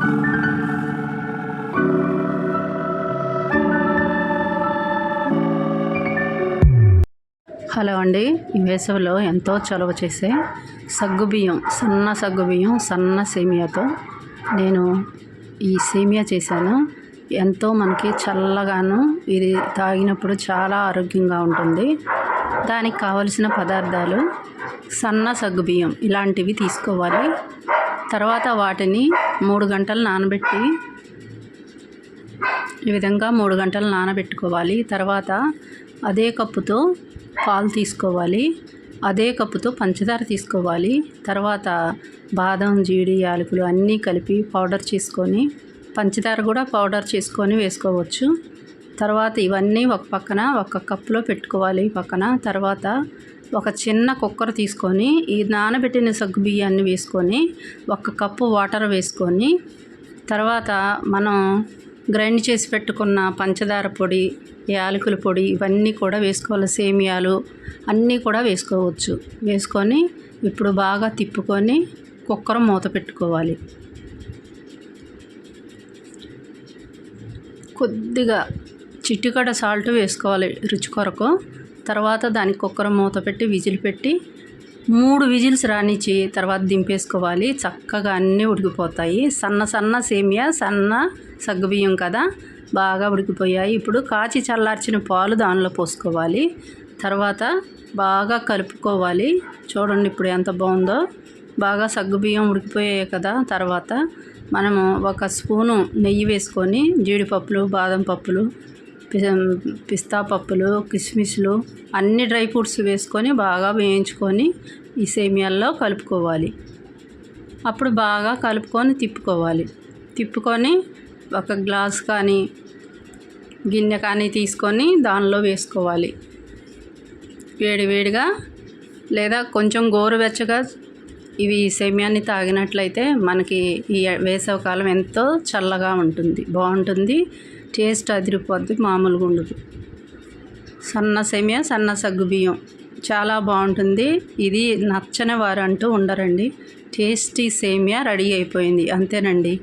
Hello అండి ఈ వేసవిలో ఎంతో చలవ చేసే సగ్గుబియ్యం సన్న సగ్గుబియ్యం సన్న సేమియాతో నేను ఈ సేమియా చేశాను. ఎంతో మనకి చల్లగాను ఇది తాగినప్పుడు చాలా ఆరోగ్యంగా ఉంటుంది. దానికి కావలసిన పదార్థాలు సన్న సగ్గుబియ్యం ఇలాంటివి తీసుకోవాలి. తర్వాత వాటిని మూడు గంటలు నానబెట్టి ఈ విధంగా మూడు గంటలు నానబెట్టుకోవాలి. తర్వాత అదే కప్పుతో పాలు తీసుకోవాలి. అదే కప్పుతో పంచదార తీసుకోవాలి. తర్వాత బాదం జీడి యాలకులు అన్నీ కలిపి పౌడర్ చేసుకొని పంచదార కూడా పౌడర్ చేసుకొని వేసుకోవచ్చు. తర్వాత ఇవన్నీ ఒక పక్కన ఒక కప్పులో పెట్టుకోవాలి. పక్కన తర్వాత ఒక చిన్న కుక్కర్ తీసుకొని ఈ నానబెట్టిన సగ్గు బియ్యాన్ని వేసుకొని ఒక కప్పు వాటర్ వేసుకొని తర్వాత మనం గ్రైండ్ చేసి పెట్టుకున్న పంచదార పొడి యాలకుల పొడి ఇవన్నీ కూడా వేసుకోవాలి. సేమియాలు అన్నీ కూడా వేసుకోవచ్చు. వేసుకొని ఇప్పుడు బాగా తిప్పుకొని కుక్కర్ మూత పెట్టుకోవాలి. కొద్దిగా చిట్టుకడ సాల్ట్ వేసుకోవాలి రుచి కొరకు. తర్వాత దానికి కుక్కర్ మూత పెట్టి విజిల్ పెట్టి మూడు విజిల్స్ రానిచ్చి తర్వాత దింపేసుకోవాలి. చక్కగా అన్నీ ఉడికిపోతాయి. సన్న సన్న సేమియా సన్న సగ్గుబియ్యం కదా బాగా ఉడికిపోయాయి. ఇప్పుడు కాచి చల్లార్చిన పాలు దానిలో పోసుకోవాలి. తర్వాత బాగా కలుపుకోవాలి. చూడండి ఇప్పుడు ఎంత బాగుందో. బాగా సగ్గుబియ్యం ఉడికిపోయాయి కదా. తర్వాత మనము ఒక స్పూను నెయ్యి వేసుకొని జీడిపప్పులు బాదం పప్పులు పిస్తా పప్పులు కిస్మిస్లు అన్ని డ్రై ఫ్రూట్స్ వేసుకొని బాగా వేయించుకొని ఈ సేమియాల్లో కలుపుకోవాలి. అప్పుడు బాగా కలుపుకొని తిప్పుకోవాలి. తిప్పుకొని ఒక గ్లాస్ కానీ గిన్నె కానీ తీసుకొని దానిలో వేసుకోవాలి. వేడి వేడిగా లేదా కొంచెం గోరువెచ్చగా ఇవి సేమ్యాన్ని తాగినట్లయితే మనకి ఈ వేసవికాలం ఎంతో చల్లగా ఉంటుంది బాగుంటుంది టేస్ట్ అదిరిపోద్ది మామూలుగా ఉండదు. సన్న సేమియా సన్న సగ్గు బియ్యం చాలా బాగుంటుంది. ఇది నచ్చని వారు అంటూ ఉండరండి. టేస్టీ సేమియా రెడీ అయిపోయింది అంతేనండి.